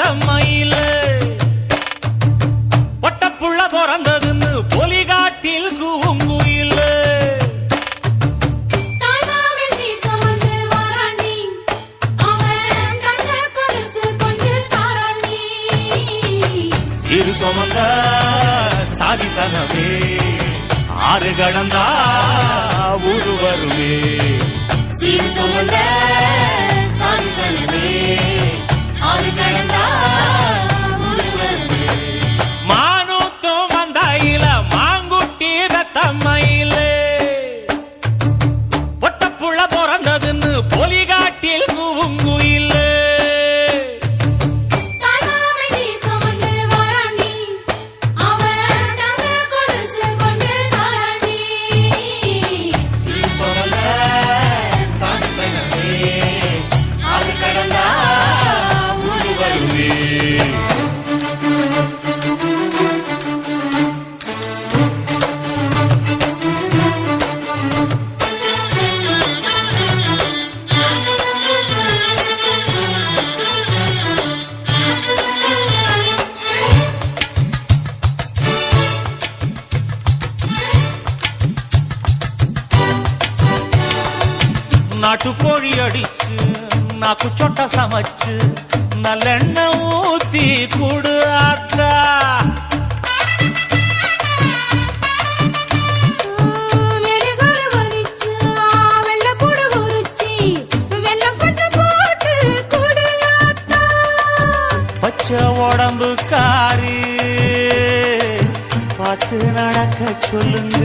பெத்த மயில. பொட்டப்புள்ள பிறந்ததுன்னு பொலிகாட்டில் கூங்குயில சிறு சுமந்த சாதி சனமே ஆறு கடந்தா ஊரு வருமே. பிறந்ததுன்னு பொலிகாட்டில் உரிச்சி, வெல்லம் கொஞ்சம் போட்டு குடு ஆத்தா. பச்சை உடம்பு காரி பார்த்து நடக்க சொல்லுங்க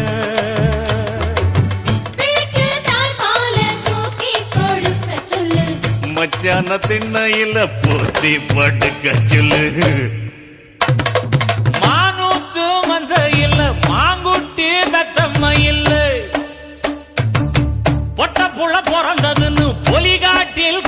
மச்சான திண்ணையில போத்தி படுக்க சொல்லு. மானூத்து மந்த இல்ல மாங்குட்டி தத்தம்ம இல்ல. பொட்ட புள்ள பிறந்ததுன்னு பொலிகாட்டில்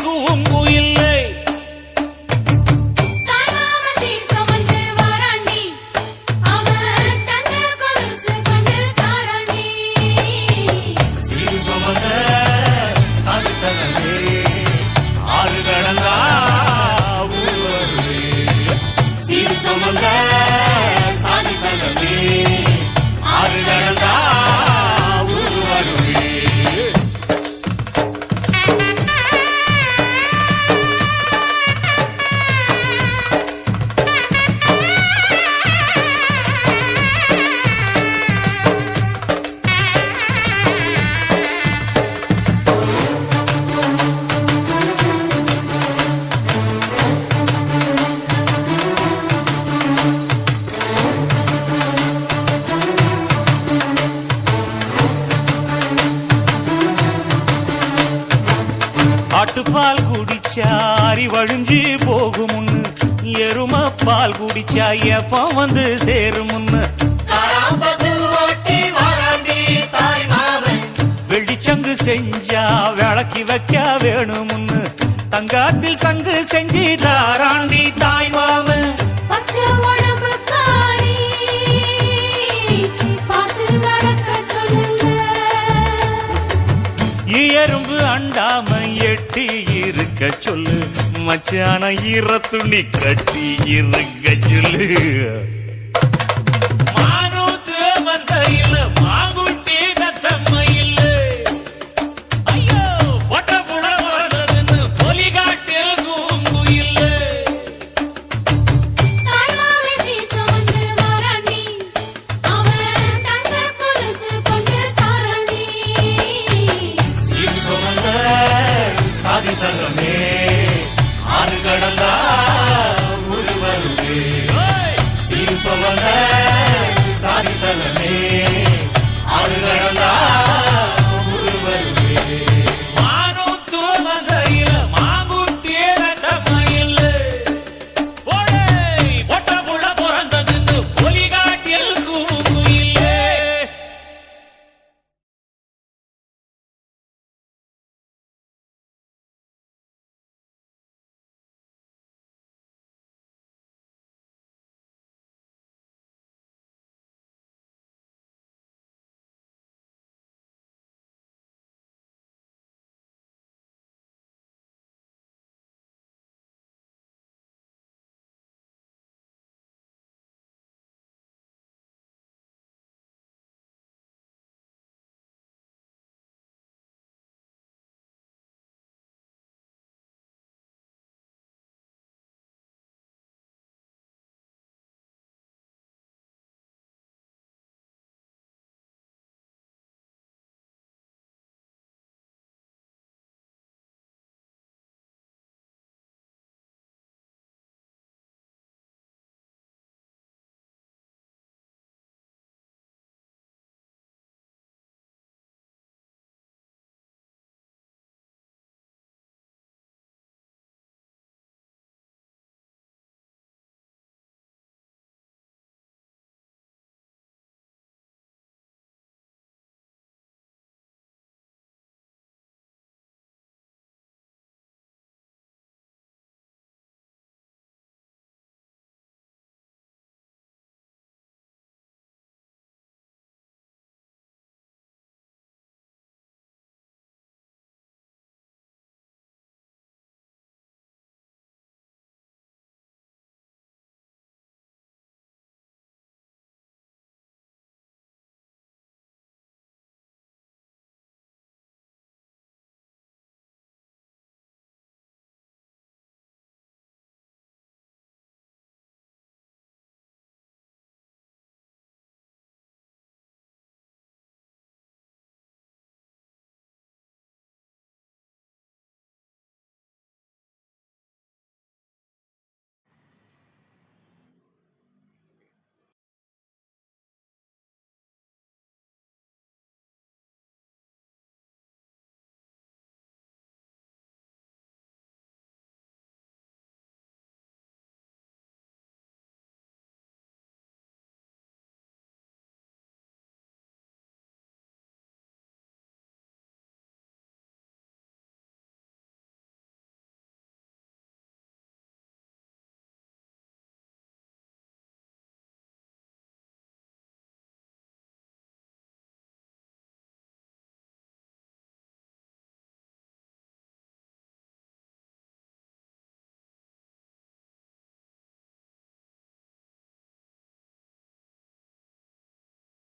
வழிஞ்சு போகுமுன்னு. எரும பால் குடிச்சா எப்ப வந்து சேருமுன்னு. வெள்ளிச்சங்கு செஞ்சா விளக்கி வைக்க வேணுமுன்னு. மச்சான ஈர துணி கட்டி இருக்க சொல்லு. மானூத்து மந்தையில மாங்குட்டி